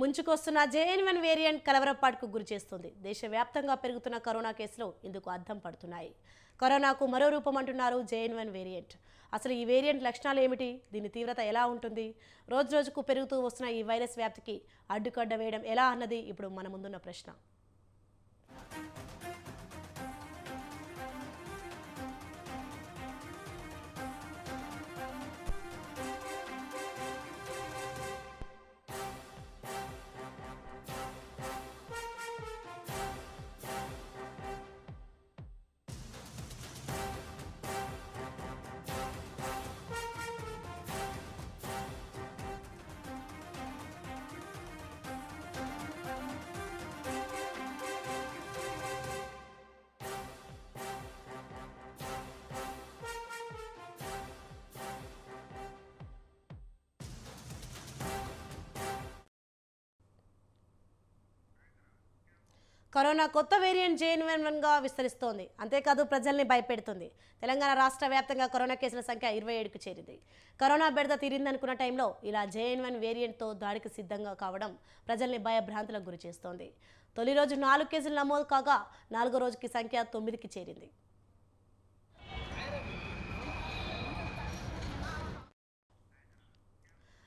ముంచుకొస్తున్న జేఎన్వన్ variant కలవరపాటుకు గురి చేస్తుంది. దేశవ్యాప్తంగా పెరుగుతున్న కరోనా కేసులు ఇందుకు అద్దం పడుతున్నాయి. కరోనాకు మరో రూపం అంటున్నారు జేఎన్వన్ వేరియంట్. అసలు ఈ వేరియంట్ లక్షణాలు ఏమిటి? దీని తీవ్రత ఎలా ఉంటుంది? రోజు రోజుకు పెరుగుతూ వస్తున్న ఈ వైరస్ వ్యాప్తికి అడ్డుకడ్డ వేయడం ఎలా అన్నది ఇప్పుడు మన ముందున్న ప్రశ్న. కరోనా కొత్త వేరియంట్ జేఎన్ వన్ వన్గా విస్తరిస్తోంది. అంతేకాదు ప్రజల్ని భయపెడుతుంది. తెలంగాణ రాష్ట్ర వ్యాప్తంగా కరోనా కేసుల సంఖ్య ఇరవై ఏడుకు చేరింది. కరోనా బెడద తీరిందనుకున్న టైంలో ఇలా జేఎన్ వన్ వేరియంట్తో దాడికి సిద్ధంగా కావడం ప్రజల్ని భయభ్రాంతులకు గురి చేస్తోంది తొలి రోజు నాలుగు కేసులు నమోదు కాగా నాలుగో రోజుకి సంఖ్య తొమ్మిదికి చేరింది.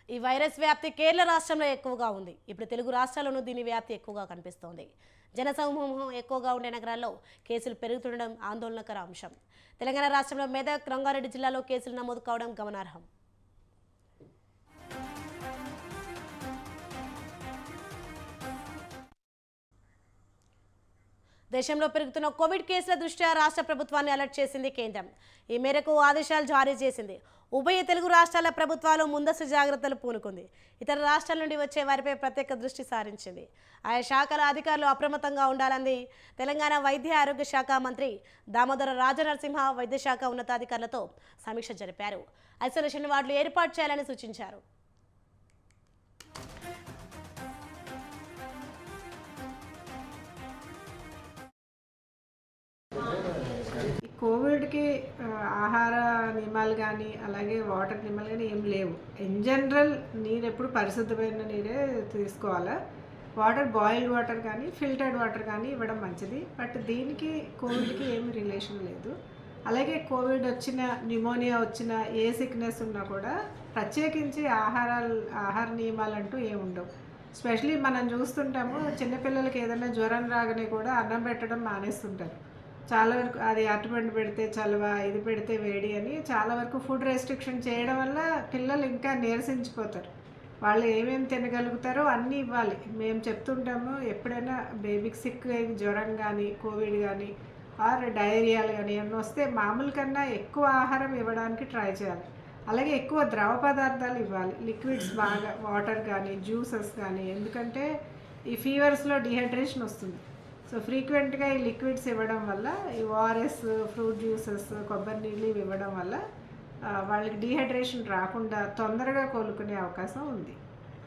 ఈ వైరస్ వ్యాప్తి కేరళ రాష్ట్రంలో ఎక్కువగా ఉంది. ఇప్పుడు తెలుగు రాష్ట్రాల్లోనూ దీని వ్యాప్తి ఎక్కువగా కనిపిస్తోంది. జనసమూహం ఎక్కువగా ఉండే నగరాల్లో కేసులు పెరుగుతుండడం ఆందోళనకర అంశం. తెలంగాణ రాష్ట్రంలో మెదక్ రంగారెడ్డి జిల్లాలో కేసులు నమోదు కావడం గమనార్హం. దేశంలో పెరుగుతున్న కోవిడ్ కేసుల దృష్ట్యా రాష్ట్ర ప్రభుత్వాన్ని అలర్ట్ చేసింది కేంద్రం. ఈ మేరకు ఆదేశాలు జారీ చేసింది. ఉభయ తెలుగు రాష్ట్రాల ప్రభుత్వాలు ముందస్తు జాగ్రత్తలు పూనుకుంది. ఇతర రాష్ట్రాల నుండి వచ్చే వారిపై ప్రత్యేక దృష్టి సారించింది. ఆయా శాఖల అధికారులు అప్రమత్తంగా ఉండాలని తెలంగాణ వైద్య ఆరోగ్య శాఖ మంత్రి దామోదర రాజనరసింహ వైద్య శాఖ ఉన్నతాధికారులతో సమీక్ష జరిపారు. ఐసోలేషన్ వార్డులు ఏర్పాటు చేయాలని సూచించారు. ఇప్పటికీ ఆహార నియమాలు కానీ అలాగే వాటర్ నియమాలు కానీ ఏం లేవు. ఇన్ జనరల్ నీరు ఎప్పుడు పరిశుద్ధమైన నీరే తీసుకోవాలి? వాటర్ బాయిల్డ్ వాటర్ కానీ ఫిల్టర్డ్ వాటర్ కానీ ఇవ్వడం మంచిది. బట్ దీనికి కోవిడ్కి ఏమి రిలేషన్ లేదు. అలాగే కోవిడ్ వచ్చిన న్యూమోనియా వచ్చిన ఏ సిక్నెస్ ఉన్నా కూడా ప్రత్యేకించి ఆహారాలు ఆహార నియమాలు అంటూ ఏమి ఉండవు. స్పెషలీ మనం చూస్తుంటాము చిన్నపిల్లలకి ఏదైనా జ్వరం రాగానే కూడా అన్నం పెట్టడం మానేస్తుంటారు. చాలా వరకు అది అరటిపండు పెడితే చలవ ఇది పెడితే వేడి అని చాలా వరకు ఫుడ్ రెస్ట్రిక్షన్ చేయడం వల్ల పిల్లలు ఇంకా నీరసించిపోతారు. వాళ్ళు ఏమేమి తినగలుగుతారో అన్నీ ఇవ్వాలి. మేము చెప్తుంటాము ఎప్పుడైనా బేబీకి సిక్ అయింది జ్వరం కానీ కోవిడ్ కానీ ఆర్ డయేరియాలు కానీ అన్నీ వస్తే మామూలు కన్నా ఎక్కువ ఆహారం ఇవ్వడానికి ట్రై చేయాలి. అలాగే ఎక్కువ ద్రవ పదార్థాలు ఇవ్వాలి. లిక్విడ్స్ బాగా వాటర్ కానీ జ్యూసెస్ కానీ ఎందుకంటే ఈ ఫీవర్స్లో డిహైడ్రేషన్ వస్తుంది. సో ఫ్రీక్వెంట్గా ఈ లిక్విడ్స్ ఇవ్వడం వల్ల ఈ ఓఆర్ఎస్ ఫ్రూట్ జ్యూసెస్ కొబ్బరి నీళ్ళు ఇవి ఇవ్వడం వల్ల వాళ్ళకి డిహైడ్రేషన్ రాకుండా తొందరగా కోలుకునే అవకాశం ఉంది.